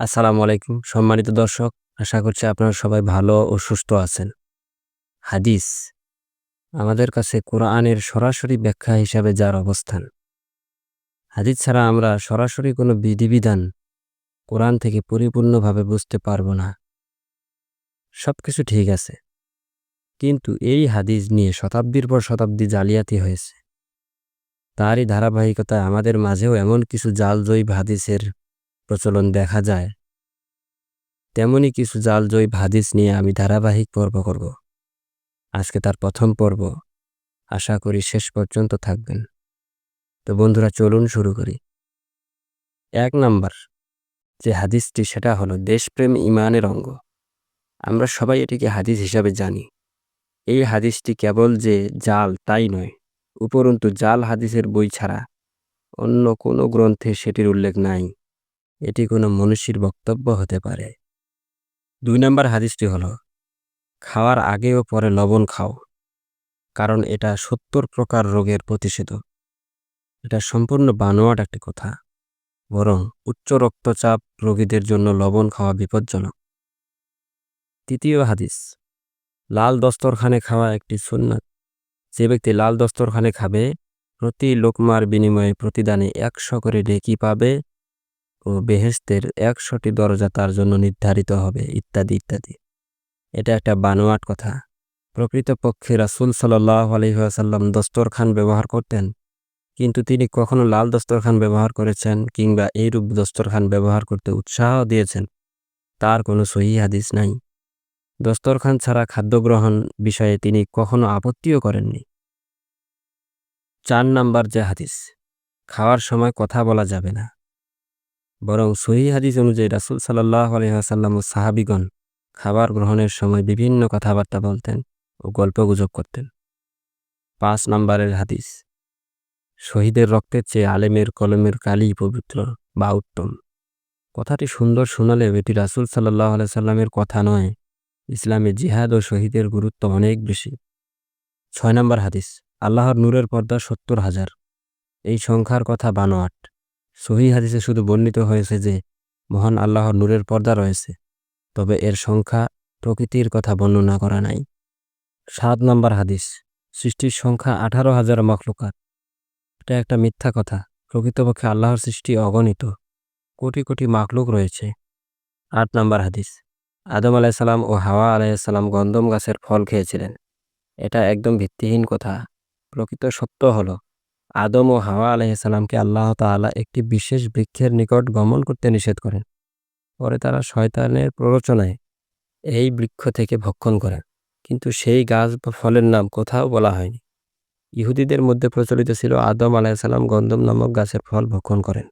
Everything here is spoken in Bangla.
আসসালামু আলাইকুম, সম্মানিত দর্শক, আশা করছি আপনারা সবাই ভালো ও সুস্থ আছেন। হাদিস, আমাদের কাছে কোরআনের সরাসরি ব্যাখ্যা হিসাবে যার অবস্থান। হাদিস ছাড়া আমরা সরাসরি কোনো বিধিবিধান কোরআন থেকে পরিপূর্ণভাবে বুঝতে পারব না। সব কিছু ঠিক আছে। কিন্তু এই হাদিস নিয়ে শতাব্দীর পর শতাব্দী জালিয়াতি হয়েছে। তারই ধারাবাহিকতায় আমাদের মাঝেও এমন কিছু জাল জৈব হাদিসের প্রচলন দেখা যায়। তেমনি কিছু জাল জৈব হাদিস নিয়ে আমি ধারাবাহিক পর্ব করব। আজকে তার প্রথম পর্ব। আশা করি শেষ পর্যন্ত থাকবেন। তো বন্ধুরা, চলুন শুরু করি। এক নাম্বার, যে হাদিসটি সেটা হলো দেশপ্রেম ইমানের অঙ্গ। আমরা সবাই এটিকে হাদিস হিসাবে জানি। এই হাদিসটি কেবল যে জাল তাই নয়, উপরন্তু জাল হাদিসের বই ছাড়া অন্য কোনো গ্রন্থে সেটির উল্লেখ নাই। এটি কোনো মনীষীর বক্তব্য হতে পারে। দুই নম্বর হাদিসটি হল, খাওয়ার আগে ও পরে লবণ খাও, কারণ এটা সত্তর প্রকার রোগের প্রতিষেধক এটা সম্পূর্ণ বানোয়াট একটি কথা, বরং উচ্চ রক্তচাপ রোগীদের জন্য লবণ খাওয়া বিপজ্জনক। তৃতীয় হাদিস, লাল দস্তরখানে খাওয়া একটি সুন্নাত। যে ব্যক্তি লাল দস্তরখানে খাবে, প্রতি লোকমার বিনিময়ে প্রতিদানে একশো করে ডেকি পাবে ও বেহেস্তের একশোটি দরজা তার জন্য নির্ধারিত হবে, ইত্যাদি ইত্যাদি। এটা একটা বানোয়াট কথা। প্রকৃতপক্ষে রাসুল সাল্লাহ আলহিহাসাল্লাম দস্তরখান ব্যবহার করতেন, কিন্তু তিনি কখনো লাল দস্তরখান ব্যবহার করেছেন কিংবা এইরূপ দস্তরখান ব্যবহার করতে উৎসাহ দিয়েছেন, তার কোনো সহি হাদিস নাই। দস্তরখান ছাড়া খাদ্য গ্রহণ বিষয়ে তিনি কখনো আপত্তিও করেননি। চার নাম্বার যে হাদিস, খাওয়ার সময় কথা বলা যাবে না। বরং সহি হাদিস অনুযায়ী রাসুল সাল্লাহ আলহাসাল্লাম ও সাহাবিগণ খাবার গ্রহণের সময় বিভিন্ন কথাবার্তা বলতেন ও গল্পগুজব করতেন। পাঁচ নম্বরের হাদিস, শহীদের রক্তের চেয়ে আলেমের কলমের কালি পবিত্র বা উত্তম। কথাটি সুন্দর শোনালেও এটি রাসুল সাল্লাহ সাল্লামের কথা নয়, ইসলামে জিহাদ ও শহীদের গুরুত্ব অনেক বেশি। ছয় নম্বর হাদিস, আল্লাহর নূরের পর্দা সত্তর হাজার। এই সংখ্যার কথা বানোয়াট। সহি হাদিসে শুধু বর্ণিত হয়েছে যে, মহান আল্লাহর নূরের পর্দা রয়েছে, তবে এর সংখ্যা প্রকৃতির কথা বর্ণনা করা নাই। সাত নম্বর হাদিস, সৃষ্টির সংখ্যা আঠারো হাজার মখলুকাত। এটা একটা মিথ্যা কথা, প্রকৃতপক্ষে আল্লাহর সৃষ্টি অগণিত, কোটি কোটি মাখলুক রয়েছে। আট নম্বর হাদিস, আদম আলাইসাল্লাম ও হাওয়া আলাইসাল্লাম গন্দম গাছের ফল খেয়েছিলেন। এটা একদম ভিত্তিহীন কথা, প্রকৃত সত্য হলো আদম ও হাওয়া আলাইসাল্লামকে আল্লাহ তালা একটি বিশেষ বৃক্ষের নিকট গমন করতে নিষেধ করেন। পরে তারা শয়তানের প্ররোচনায় এই বৃক্ষ থেকে ভক্ষণ করেন, কিন্তু সেই গাছ বা ফলের নাম কোথাও বলা হয়নি। ইহুদিদের মধ্যে প্রচলিত ছিল আদম আলাইসাল্লাম গন্ধম নামক গাছের ফল ভক্ষণ করেন।